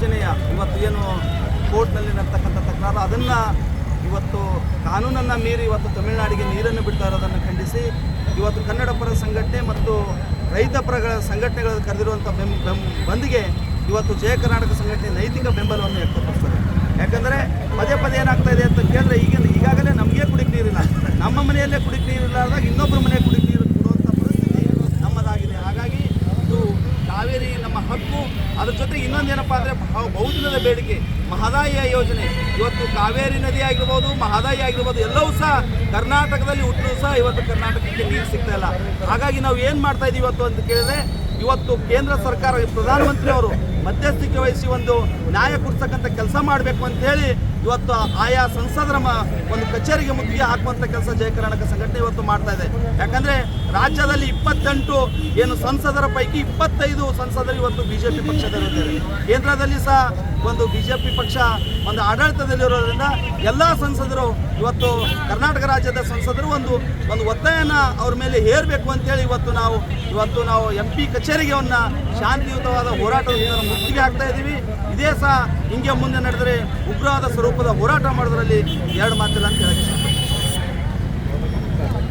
ಯೋಜನೆಯ ಇವತ್ತು ಏನು ಕೋರ್ಟ್ನಲ್ಲಿ ನಡ್ತಕ್ಕಂಥ ತಕರಾರು, ಅದನ್ನು ಇವತ್ತು ಕಾನೂನನ್ನು ಮೀರಿ ಇವತ್ತು ತಮಿಳುನಾಡಿಗೆ ನೀರನ್ನು ಬಿಡ್ತಾ ಇರೋದನ್ನು ಖಂಡಿಸಿ, ಇವತ್ತು ಕನ್ನಡ ಪರ ಸಂಘಟನೆ ಮತ್ತು ರೈತ ಪರಗಳ ಸಂಘಟನೆಗಳು ಕರೆದಿರುವಂಥ ಬೆಂ ಬೆಂ, ಬಂದ್ಗೆ ಇವತ್ತು ಜಯ ಕರ್ನಾಟಕ ಸಂಘಟನೆ ನೈತಿಕ ಬೆಂಬಲವನ್ನು ವ್ಯಕ್ತಪಡಿಸ್ತಾರೆ. ಯಾಕಂದರೆ ಪದೇ ಪದೇ ಏನಾಗ್ತಾ ಇದೆ ಅಂತ ಕೇಳಿದ್ರೆ ಈಗ ಹಕ್ಕು. ಅದ್ರ ಜೊತೆ ಇನ್ನೊಂದೇನಪ್ಪ ಅಂದರೆ ಬಹುದಿನದ ಬೇಡಿಕೆ. ಮಹದಾಯಿ ಯೋಜನೆ. ಇವತ್ತು ಕಾವೇರಿ ನದಿ ಆಗಿರ್ಬೋದು, ಮಹದಾಯಿ ಆಗಿರ್ಬೋದು, ಎಲ್ಲವೂ ಸಹ ಕರ್ನಾಟಕದಲ್ಲಿ ಹುಟ್ಟಲು ಸಹ ಇವತ್ತು ಕರ್ನಾಟಕಕ್ಕೆ ನೀರು ಸಿಗ್ತಾ ಇಲ್ಲ. ಹಾಗಾಗಿ ನಾವು ಏನು ಮಾಡ್ತಾ ಇದ್ದೀವಿ ಇವತ್ತು ಅಂತ ಕೇಳಿದ್ರೆ, ಇವತ್ತು ಕೇಂದ್ರ ಸರ್ಕಾರ, ಪ್ರಧಾನಮಂತ್ರಿ ಅವರು ಮಧ್ಯಸ್ಥಿಕೆ ವಹಿಸಿ ಒಂದು ನ್ಯಾಯ ಕೊಡ್ತಕ್ಕಂಥ ಕೆಲಸ ಮಾಡಬೇಕು ಅಂತೇಳಿ ಇವತ್ತು ಆಯಾ ಸಂಸದರ ಒಂದು ಕಚೇರಿಗೆ ಮುತ್ತಿಗೆ ಹಾಕುವಂಥ ಕೆಲಸ ಜಯ ಕರ್ನಾಟಕ ಸಂಘಟನೆ ಇವತ್ತು ಮಾಡ್ತಾ ಇದೆ. ಯಾಕಂದರೆ ರಾಜ್ಯದಲ್ಲಿ ಇಪ್ಪತ್ತೆಂಟು, ಏನು ಸಂಸದರ ಪೈಕಿ ಇಪ್ಪತ್ತೈದು ಸಂಸದರು ಇವತ್ತು ಬಿ ಜೆ ಪಿ ಪಕ್ಷದಲ್ಲಿದ್ದಾರೆ ಕೇಂದ್ರದಲ್ಲಿ ಸಹ ಒಂದು ಬಿ ಜೆ ಪಿ ಪಕ್ಷ, ಒಂದು ಆಡಳಿತದಲ್ಲಿರೋದ್ರಿಂದ ಎಲ್ಲ ಸಂಸದರು ಇವತ್ತು ಕರ್ನಾಟಕ ರಾಜ್ಯದ ಸಂಸದರು ಒಂದು ಒಂದು ಒತ್ತಾಯನ ಅವ್ರ ಮೇಲೆ ಹೇರಬೇಕು ಅಂತೇಳಿ ಇವತ್ತು ನಾವು ಇವತ್ತು ನಾವು ಎಂ ಪಿ ಕಚೇರಿಗೆ ಅವನ್ನ ಶಾಂತಿಯುತವಾದ ಹೋರಾಟದಿಂದ ಮುತ್ತಿಗೆ ಆಗ್ತಾ ಇದ್ದೀವಿ ಇದೇ ಸಹ ಹಿಂಗೆ ಮುಂದೆ ನಡೆದರೆ ಉಗ್ರವಾದ ಸ್ವರೂಪದ ಹೋರಾಟ ಮಾಡೋದ್ರಲ್ಲಿ ಎರಡು ಮಾತಿಲ್ಲ ಅಂತ ಹೇಳಕ್ಕೆ.